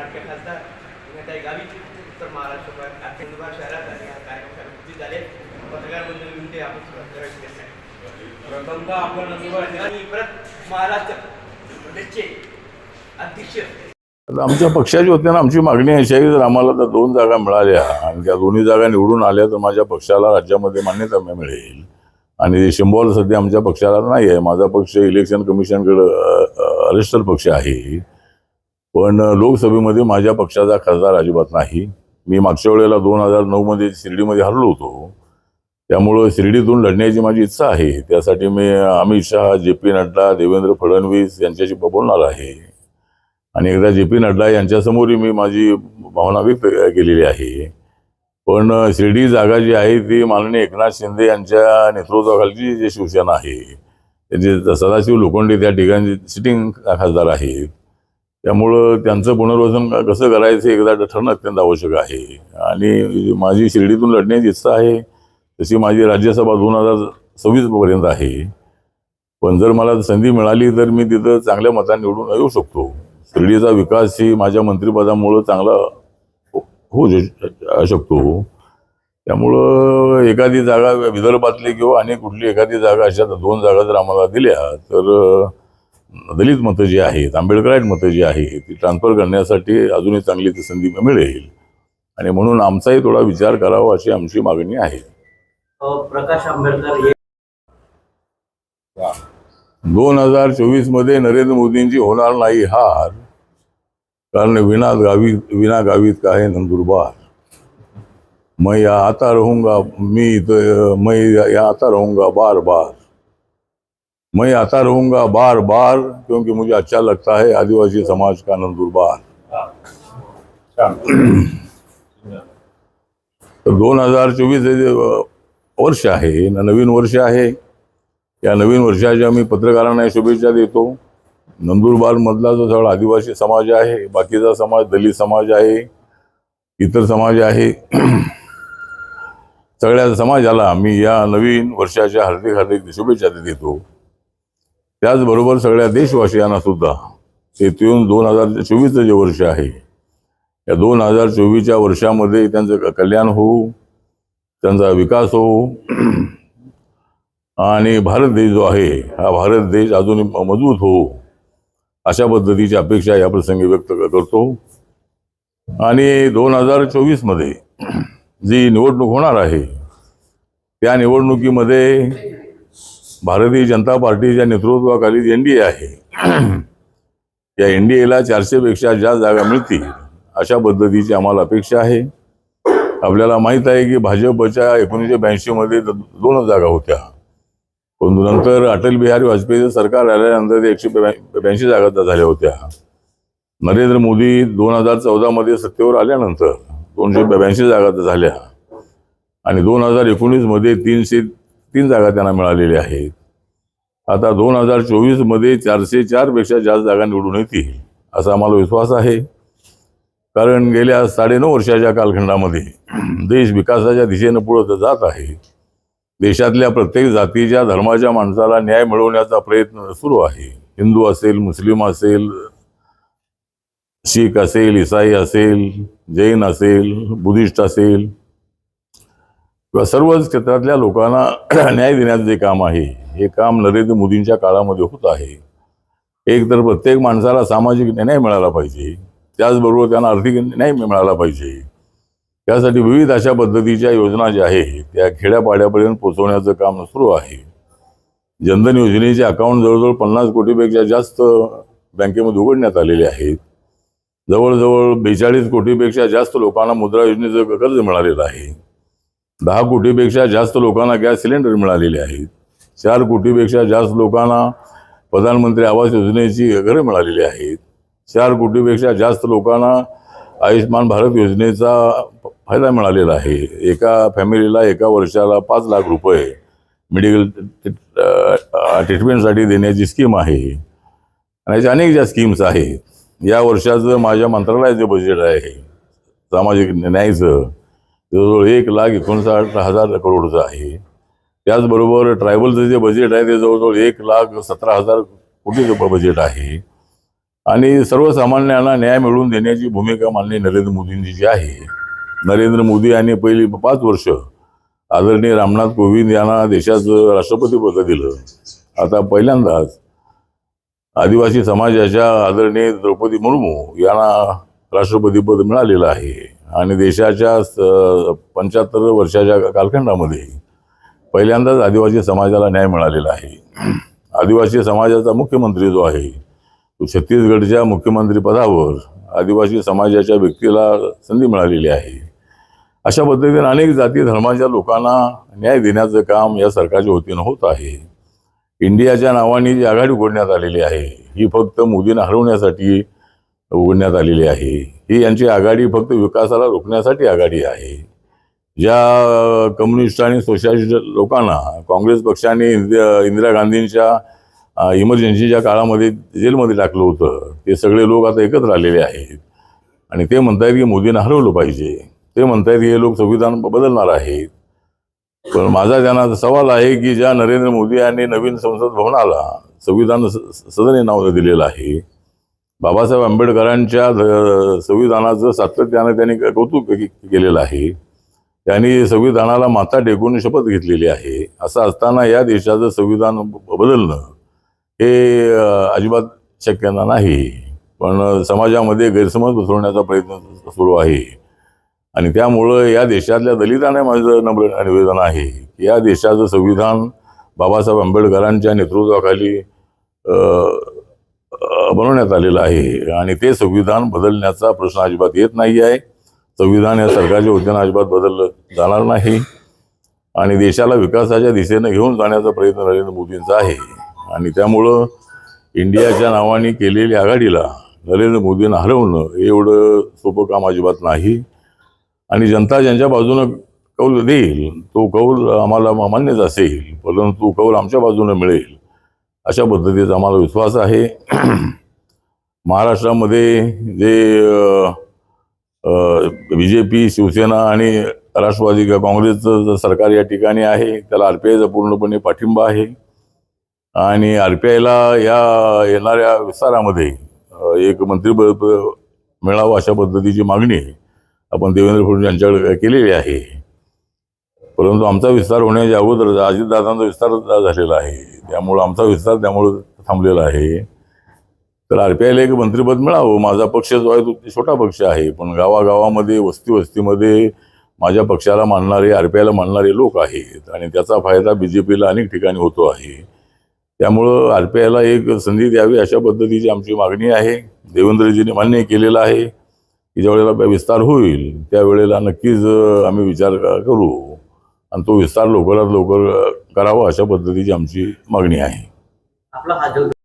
लाडक्या खासदार पुण्याताई गावी उत्तर महाराष्ट्र नंदुरबार शहरात आणि या कार्यक्रमासाठी उपस्थित झाले. पत्रकार बंधू विनंती आपण सुरुवात करायची. प्रथमतः आपण नंदुरबार आणि परत महाराष्ट्र प्रदेशचे अध्यक्ष. आता आमच्या पक्षाची होते ना आमची मागणी अशी आहे की जर आम्हाला तर दोन जागा मिळाल्या आणि त्या दोन्ही जागा निवडून आल्या तर माझ्या पक्षाला राज्यामध्ये मान्यता मिळेल. आणि शिंबोल सध्या आमच्या पक्षाला नाही आहे. माझा पक्ष इलेक्शन कमिशनकडं रजिस्टर पक्ष आहे. पण लोकसभेमध्ये माझ्या पक्षाचा खासदार अजिबात नाही. मी मागच्या वेळेला दोन हजार नऊमध्ये शिर्डीमध्ये हरलो होतो. त्यामुळं शिर्डीतून लढण्याची माझी इच्छा आहे. त्यासाठी मी अमित शहा जे पी नड्डा देवेंद्र फडणवीस यांच्याशी बोलणार आहे. आणि एकदा जे पी नड्डा यांच्यासमोरही मी माझी भावना व्यक्त केलेली आहे. पण शिर्डी जागा जी आहे ती माननीय एकनाथ शिंदे यांच्या नेतृत्वाखालची जी शिवसेना आहे त्यांचे सदाशिव लोखंडे त्या ठिकाणी सिटिंग खासदार आहेत. त्यामुळं त्यांचं पुनर्वसन कसं करायचं हे एकदा ठरणं अत्यंत आवश्यक आहे. आणि माझी शिर्डीतून लढण्याची इच्छा आहे तशी माझी राज्यसभा दोन हजार सव्वीसपर्यंत आहे. पण जर मला संधी मिळाली तर मी तिथं चांगल्या मताने निवडून येऊ शकतो. शिर्डीचा विकास ही माझ्या मंत्रिपदामुळं चांगला हो- होऊ शकतो. त्यामुळं एखादी जागा विदर्भातली किंवा आणि कुठली एखादी जागा अशा दोन जागा जर आम्हाला दिल्या तर दलित मतं जी आहेत आंबेडकराईट मतं जी आहेत ती ट्रान्सफर करण्यासाठी अजूनही चांगली ती संधी मिळेल. आणि म्हणून आमचाही थोडा विचार करावा अशी आमची मागणी आहे. प्रकाश आंबेडकर दोन हजार चोवीसमध्ये नरेंद्र मोदींची होणार नाही हार कारण विना गावी विना गावीत का है नंदुरबार? मैं या आता रहूंगा मी मैं या आता रहूंगा बार बार. मैं आता रहूंगा बार बार क्योंकि मुझे अच्छा लगता है आदिवासी समाज का नंदुरबार तर दोन हजार चोवीस हे वर्ष आहे ना नवीन वर्ष आहे या नवीन वर्षाच्या मी पत्रकारांना शुभेच्छा देतो. नंदुरबारमधला जो सगळा आदिवासी समाज आहे बाकीचा समाज दलित समाज आहे इतर समाज आहे सगळ्या समाजाला मी या नवीन वर्षाच्या हार्दिक हार्दिक शुभेच्छा देतो. त्याचबरोबर सगळ्या देशवासियांना सुद्धा येऊन दोन हजार चोवीसचं जे वर्ष आहे या दोन हजार चोवीसच्या वर्षामध्ये त्यांचं कल्याण होऊ त्यांचा विकास होऊ आणि भारत देश जो आहे हा भारत देश अजून मजबूत हो अशा पद्धतीची अपेक्षा या प्रसंगी व्यक्त करतो. आणि दोन हजार चोवीसमध्ये जी निवडणूक होणार आहे त्या निवडणुकीमध्ये भारतीय जनता पार्टीच्या नेतृत्वाखाली एन डी ए आहे. या एन डी एला चारशेपेक्षा जास्त जागा मिळतील अशा पद्धतीची आम्हाला अपेक्षा आहे. आपल्याला माहीत आहे की भाजपच्या एकोणीसशे ब्याऐंशीमध्ये दोनच जागा होत्या. परंतु नंतर अटल बिहारी वाजपेयीचं सरकार आल्यानंतर ते एकशे ब्याऐंशी जागा झाल्या होत्या. नरेंद्र मोदी दोन हजार चौदामध्ये सत्तेवर आल्यानंतर दोनशे ब्याऐंशी जागा झाल्या. आणि दोन हजार एकोणीसमध्ये तीनशे तीन जागा त्यांना मिळालेल्या आहेत. आता दोन हजार चोवीसमध्ये चारशे चारपेक्षा जास्त जागा निवडून येतील असा आम्हाला विश्वास आहे. कारण गेल्या साडेनऊ वर्षाच्या कालखंडामध्ये देश विकासाच्या दिशेनं पुढं जात आहे. देशातल्या प्रत्येक जातीच्या धर्माच्या माणसाला न्याय मिळवण्याचा प्रयत्न सुरू आहे. हिंदू असेल मुस्लिम असेल शीख असेल इसाई असेल जैन असेल बुद्धिस्ट असेल किंवा सर्वच क्षेत्रातल्या लोकांना न्याय देण्याचं जे काम आहे हे काम नरेंद्र मोदींच्या काळामध्ये होत आहे. एक तर प्रत्येक माणसाला सामाजिक न्याय मिळाला पाहिजे त्याचबरोबर त्यांना आर्थिक न्याय मिळाला पाहिजे. त्यासाठी विविध अशा पद्धतीच्या योजना ज्या आहेत त्या खेड्यापाड्यापर्यंत पोहोचवण्याचं काम सुरू आहे. जनधन योजनेचे अकाउंट जवळजवळ पन्नास कोटीपेक्षा जास्त बँकेमध्ये उघडण्यात आलेले आहेत. जवळजवळ बेचाळीस कोटीपेक्षा जास्त लोकांना मुद्रा योजनेचं कर्ज मिळालेलं आहे. दहा कोटीपेक्षा जास्त लोकांना गॅस सिलेंडर मिळालेले आहेत. चार कोटीपेक्षा जास्त लोकांना प्रधानमंत्री आवास योजनेची घरं मिळालेली आहेत. चार कोटीपेक्षा जास्त लोकांना आयुष्मान भारत योजनेचा फायदा मिळालेला आहे. एका फॅमिलीला एका वर्षाला पाच लाख रुपये मेडिकल ट्रीटमेंटसाठी देण्याची स्कीम आहे. आणि याच्या अनेक ज्या स्कीम्स आहेत. या वर्षाचं माझ्या मंत्रालयाचं बजेट आहे. सामाजिक न्यायाचं. जवळजवळ एक लाख एकोणसाठ हजार करोडचं आहे. त्याचबरोबर ट्रायबलचं जे बजेट आहे ते जवळजवळ एक लाख सतरा हजार कोटीचं बजेट आहे. आणि सर्वसामान्यांना न्याय मिळवून देण्याची भूमिका माननीय नरेंद्र मोदींची जी आहे. नरेंद्र मोदी यांनी पहिली पाच वर्ष आदरणीय रामनाथ कोविंद यांना देशाचं राष्ट्रपतीपद दिलं. आता पहिल्यांदाच आदिवासी समाजाच्या आदरणीय द्रौपदी मुर्मू यांना राष्ट्रपतीपद मिळालेलं आहे. आणि देशाच्या पंच्याहत्तर वर्षाच्या कालखंडामध्ये पहिल्यांदाच आदिवासी समाजाला न्याय मिळालेला आहे. आदिवासी समाजाचा मुख्यमंत्री जो आहे तो छत्तीसगडच्या मुख्यमंत्रीपदावर आदिवासी समाजाच्या व्यक्तीला संधी मिळालेली आहे. अशा पद्धतीने अनेक जाती धर्माच्या लोकांना न्याय देण्याचं काम या सरकारच्या वतीनं होत आहे. इंडियाच्या नावाने जी आघाडी उघडण्यात आलेली आहे ही फक्त मोदींना हरवण्यासाठी उघडण्यात आलेली आहे. ही यांची आघाडी फक्त विकासाला रोखण्यासाठी आघाडी आहे. ज्या कम्युनिस्ट आणि सोशलिस्ट लोकांना काँग्रेस पक्षाने इंदिरा गांधींच्या इमर्जन्सीच्या काळामध्ये जेलमध्ये टाकलं होतं ते सगळे लोक आता एकत्र आलेले आहेत. आणि ते म्हणतायत की मोदींना हरवलं पाहिजे. ते म्हणतायत की हे लोक संविधान बदलणार आहेत. पण माझा त्यांना सवाल आहे की ज्या नरेंद्र मोदी यांनी नवीन संसद भवनाला संविधान सदने सदन हे नाव दिलेलं आहे बाबासाहेब आंबेडकरांच्या ध- संविधानाचं सातत्यानं त्यांनी कौतुक केलेलं आहे. त्यांनी संविधानाला माथा टेकून शपथ घेतलेली आहे. असं असताना या देशाचं संविधान ब- बदलणं हे अजिबात शक्यता नाही. पण समाजामध्ये गैरसमज पसरवण्याचा प्रयत्न सुरू आहे. आणि त्यामुळं या देशातल्या दलितांना माझं नम्र निवेदन आहे की या देशाचं संविधान बाबासाहेब आंबेडकरांच्या नेतृत्वाखाली बनवण्यात आलेलं आहे. आणि ते संविधान बदलण्याचा प्रश्न अजिबात येत नाही आहे. संविधान या सरकारच्या वतीनं अजिबात बदललं जाणार नाही. आणि देशाला विकासाच्या दिशेनं घेऊन जाण्याचा प्रयत्न नरेंद्र मोदींचा आहे. आणि त्यामुळं इंडियाच्या नावाने केलेली आघाडीला नरेंद्र मोदींना हरवणं एवढं सोपं काम अजिबात नाही. आणि जनता ज्यांच्या बाजूनं कौल देईल तो कौल आम्हाला मान्यच असेल. परंतु कौल आमच्या बाजूनं मिळेल अशा पद्धतीचा आम्हाला विश्वास आहे. महाराष्ट्रामध्ये जे बी जे पी शिवसेना आणि राष्ट्रवादी किंवा काँग्रेसचं जे सरकार या ठिकाणी आहे त्याला आर पी आयचा पूर्णपणे पाठिंबा आहे. आणि आर पी आयला या येणाऱ्या विस्तारामध्ये एक मंत्रिपद मिळावं अशा पद्धतीची मागणी आपण देवेंद्र फडणवीस यांच्याकडे केलेली आहे. परंतु आमचा विस्तार होण्याच्या अगोदर अजितदादांचा विस्तार झालेला आहे. त्यामुळं आमचा विस्तार त्यामुळं थांबलेला आहे. तर आर पी आयला एक मंत्रिपद मिळावं. माझा पक्ष जो आहे तो छोटा पक्ष आहे. पण गावागावामध्ये वस्ती वस्तीमध्ये माझ्या पक्षाला मानणारे आर पी आयला मानणारे लोक आहेत. आणि त्याचा फायदा बी जे पीला अनेक ठिकाणी होतो आहे. त्यामुळं आर पी आयला एक संधी द्यावी अशा पद्धतीची आमची मागणी आहे. देवेंद्रजीने मान्य केलेलं आहे की ज्या वेळेला विस्तार होईल त्यावेळेला नक्कीच आम्ही विचार करू. आणि तो विस्तार लवकरात लवकर करावा अशा पद्धतीची आमची मागणी आहे. आपला